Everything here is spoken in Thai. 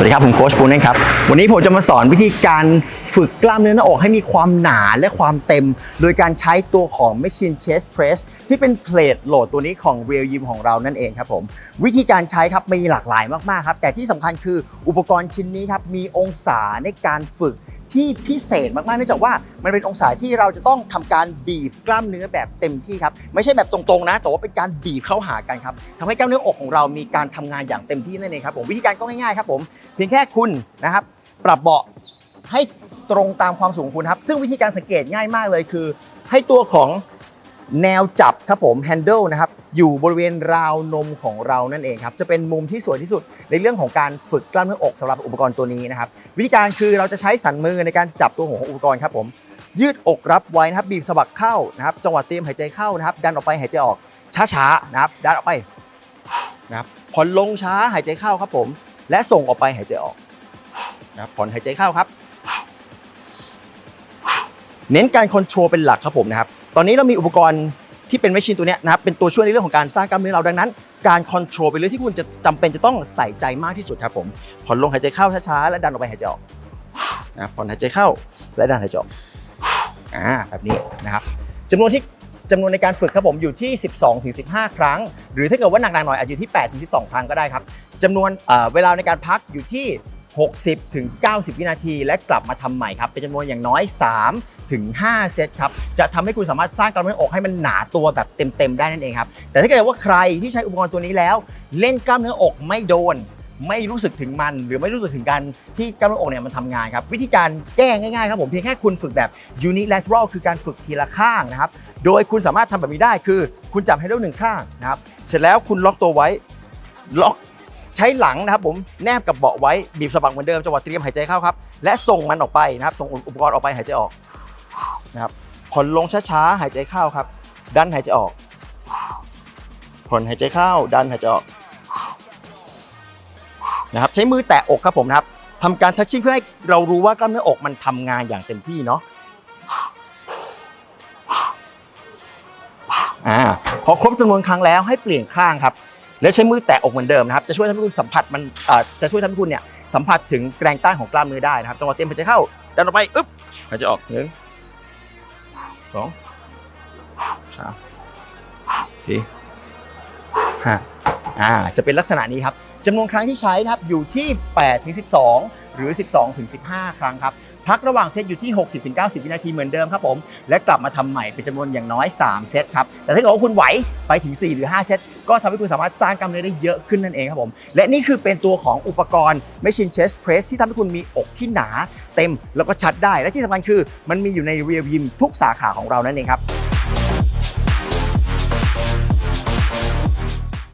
วัสดีครับ ผมโค้ชปูนนะครับ วันนี้ผมจะมาสอนวิธีการฝึกกล้ามเนื้อหน้าอกให้มีความหนาและความเต็ม โดยการใช้ตัวของ Machine Chest Press ที่เป็นเพลทโหลดตัวนี้ของ Real Gym ของเรานั่นเองครับผม วิธีการใช้ครับมีหลากหลายมากๆครับ แต่ที่สำคัญคืออุปกรณ์ชิ้นนี้ครับมีองศาในการฝึก ที่พิเศษมากๆเนื่องจากว่ามันเป็นองศาที่เราจะต้องทำการบีบกล้ามเนื้อแบบเต็มที่ครับไม่ใช่แบบตรงๆนะแต่ว่าเป็นการบีบเข้าหากันครับทำให้กล้ามเนื้ออกของเรามีการทำงานอย่างเต็มที่นั่นเองครับผมวิธีการก็ง่ายๆครับผมเพียงแค่คุณนะครับ ปรับเบาะให้ตรงตามความสูงคุณครับ ซึ่งวิธีการสังเกตง่ายมากเลยคือ ให้ตัวของ แนวจับครับผม handle นะครับอยู่บริเวณราวนมของเรานั่นเองครับจะเป็นมุมที่สวยที่สุดในเรื่องของการฝึกกล้ามเนื้ออกสำหรับอุปกรณ์ตัวนี้นะครับวิธีการคือเราจะใช้สันมือในการจับตัวของอุปกรณ์ครับผมยืดอกรับไว้นะครับบีบสะบักเข้านะครับจังหวะเตรียมหายใจเข้านะครับ ดันออกไปหายใจออกช้าๆนะครับดันออกไปนะครับผ่อนลงช้าหายใจเข้าครับผม และส่งออกไปหายใจออกนะครับผ่อนหายใจเข้าครับ เน้นการคอนโทรลเป็นหลักครับผมนะครับ ตอนนี้เรามีอุปกรณ์ที่เป็นแมชชีนตัวนี้นะครับเป็นตัวช่วยในเรื่องของการสร้างกล้ามเนื้อเราดังนั้น การคอนโทรลเป็นเรื่องที่คุณจะจำเป็นจะต้องใส่ใจมากที่สุดครับผมผ่อนลงหายใจเข้าช้าๆและดันออกไปหายใจออกนะผ่อนหายใจเข้าและดันหายใจออกอ่าแบบนี้นะครับจำนวนที่จำนวนในการฝึกครับผมอยู่ที่ 12ถึง15 ครั้ง หรือถ้าเกิดว่าหนักๆหน่อยอาจจะอยู่ที่8ถึง12 ครั้งก็ได้ครับจำนวนเวลาในการพักอยู่ที่ 60 ถึง 90 วินาที และกลับมาทำใหม่ครับ เป็นจำนวนอย่างน้อย 3 ถึง 5 เซตครับ จะทำให้คุณสามารถสร้างกล้ามเนื้ออกให้มันหนาตัวแบบเต็มๆ ได้นั่นเองครับ แต่ถ้าเกิดว่าใครที่ใช้อุปกรณ์ตัวนี้แล้ว เล่นกล้ามเนื้ออกไม่โดนไม่รู้สึกถึงมันหรือไม่รู้สึกถึงการที่กล้ามเนื้ออกเนี่ยมันทำงานครับ วิธีการแก้ง่ายๆครับผมเพียงแค่คุณฝึกแบบ unilateral คือการฝึกทีละข้างนะครับ โดยคุณสามารถทำแบบนี้ได้คือ คุณจับให้ได้หนึ่งข้างนะครับเสร็จแล้วคุณล็อกตัวไว้ล็อก ใช้หลังนะครับผมแนบกับเบาะไว้บีบสะบักเหมือนเดิมจังหวะเตรียมหายใจเข้าครับและส่งมันออกไปนะครับส่งอุปกรณ์ออกไปหายใจออกนะครับผ่อนลงช้าๆหายใจเข้าครับ ดันหายใจออกผ่อนหายใจเข้า ดันหายใจออกนะครับใช้มือแตะอกครับผมนะครับทำการทัชชิ่งเพื่อให้เรารู้ว่ากล้ามเนื้ออกมันทำงานอย่างเต็มที่เนาะอ่าพอครบจำนวนครั้งแล้วให้เปลี่ยนข้างครับ และใช้มือแตะอกเหมือนเดิมนะครับ จะช่วยทำให้คุณสัมผัสมันจะช่วยทำให้คุณเนี่ยสัมผัสถึงแรงต้านของกล้ามเนื้อได้นะครับจังหวะเตรียมหายใจเข้าดันออกไปอึ๊บหายใจออกหนึ่งสองสามสี่ห้าอ่าจะเป็นลักษณะนี้ครับจำนวนครั้งที่ใช้นะครับอยู่ที่8ถึง12 หรือ 12ถึง15 ครั้งครับ พักระหว่างเซตอยู่ที่ 60-90 วินาทีเหมือนเดิมครับผม และกลับมาทำใหม่เป็นจำนวนอย่างน้อย 3 เซตครับ แต่ถ้าเกิดว่าคุณไหวไปถึง 4 หรือ 5 เซต ก็ทำให้คุณสามารถสร้างกล้ามเนื้อได้เยอะขึ้นนั่นเองครับผม และนี่คือเป็นตัวของอุปกรณ์ Machine Chest Press ที่ทำให้คุณมีอกที่หนา เต็มแล้วก็ชัดได้ และที่สำคัญคือมันมีอยู่ในเรียลยิมทุกสาขาของเรานั่นเองครับ